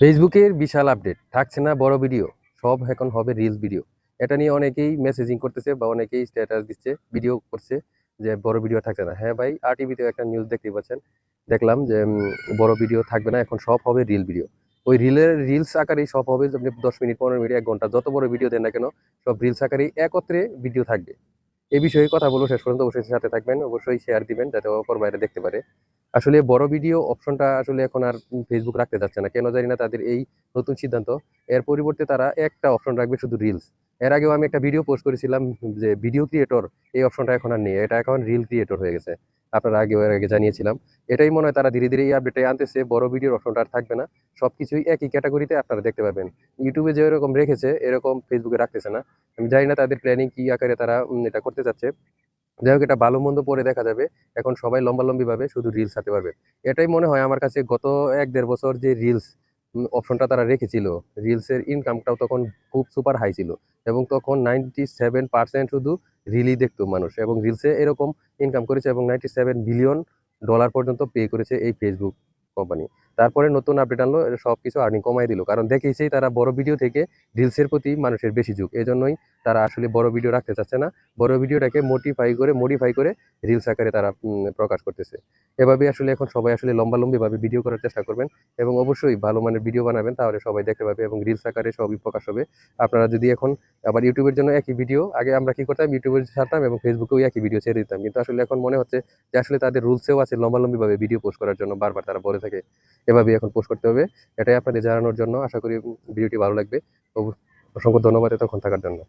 ফেসবুকের বিশাল আপডেট থাকছে না বড় ভিডিও সব এখন হবে রিলস ভিডিও এটা নিয়ে অনেকেই মেসেজিং করতেছে বা অনেকেই স্ট্যাটাস দিচ্ছে ভিডিও করছে যে বড় ভিডিও থাকছে না। হ্যাঁ ভাই আর টিভিতে একটা নিউজ দেখতে পাচ্ছেন। দেখলাম যে বড় ভিডিও থাকবে না, এখন সব হবে রিল ভিডিও ওই রিলের রিলস আকারেই সব হবে, আপনি দশ মিনিট, পনেরো মিনিট, এক ঘণ্টা, যত বড় ভিডিও দেন না কেন, সব রিলস আকারেই একত্রে ভিডিও থাকবে। এই বিষয়ে কথা বলব শেষ পর্যন্ত, অবশ্যই সাথে থাকবেন, অবশ্যই শেয়ার দিবেন, যাতে অপর বাইরে দেখতে পারে। আসলে বড় ভিডিও অপশনটা আসলে এখন আর ফেসবুক রাখতে যাচ্ছে না। কেন জানি না তাদের এই নতুন সিদ্ধান্ত। এর পরিবর্তে তারা একটা অপশন রাখবে শুধু রিলস এর আগেও আমি একটা ভিডিও পোস্ট করেছিলাম যে ভিডিও ক্রিয়েটর এই অপশনটা এখন আর নেই। এটা এখন রিল ক্রিয়েটর হয়ে গেছে। আপনারা আগে এর আগে জানিয়েছিলাম। এটাই মনে হয় তারা ধীরে ধীরে এই আপডেটে আনতেছে। বড় ভিডিওর অপশনটা আর থাকবে না। সবকিছুই একই ক্যাটাগরিতে আপনারা দেখতে পাবেন। ইউটিউবে যে এরকম রেখেছে, এরকম ফেসবুকে রাখতেছে না। আমি জানি না তাদের প্ল্যানিং কি আকারে তারা এটা করতে চাচ্ছে। যাই হোক এটা ভালো মন্দ পরে দেখা যাবে। এখন সবাই লম্বালম্বি ভাবে শুধু রিলস হাতে পারবে। এটাই মনে হয় আমার কাছে গত এক দেড় বছর যে রিলস অপশনটা তারা রেখেছিল রিলসের ইনকামটাও তখন খুব সুপার হাই ছিল এবং তখন নাইনটি সেভেন পার্সেন্ট শুধু রিলই দেখতো মানুষ এবং রিলসে এরকম ইনকাম করেছে এবং নাইনটি সেভেন বিলিয়ন ডলার পর্যন্ত পে করেছে এই ফেসবুক কোম্পানি তারপরে নতুন আপডেট আনলো সব কিছু আর্নিং কমাই দিল। কারণ দেখেইছেই তারা বড় ভিডিও থেকে রিলসের প্রতি মানুষের বেশি ঝুঁক। এজন্যই তারা আসলে বড় ভিডিও রাখতে চাচ্ছে না। বড় ভিডিওটাকে মোটিফাই করে মডিফাই করে রিলস আকারে তারা প্রকাশ করতেছে। এভাবে আসলে এখন সবাই আসলে লম্বালম্বি ভাবে ভিডিও করার চেষ্টা করবেন এবং অবশ্যই ভালো মানের ভিডিও বানাবেন, তাহলে সবাই দেখতে পাবে এবং রিলস আকারে সবই প্রকাশ হবে। আপনারা যদি এখন আবার ইউটিউবের জন্য একই ভিডিও আগে আমরা কি করতাম? ইউটিউবে ছাড়তাম এবং ফেসবুকেও একই ভিডিও ছেড়ে দিতাম। কিন্তু আসলে এখন মনে হচ্ছে যে আসলে তাদের রুলসেও আছে লম্বালম্বি ভাবে ভিডিও পোস্ট করার জন্য বারবার তারা বলে থাকে। এভাবেই এখন পোস্ট করতে হবে। এটাই আপনাদের জানানোর জন্য। আশা করি ভিডিওটি ভালো লাগবে। অসংখ্য ধন্যবাদ এতক্ষণ থাকার জন্য।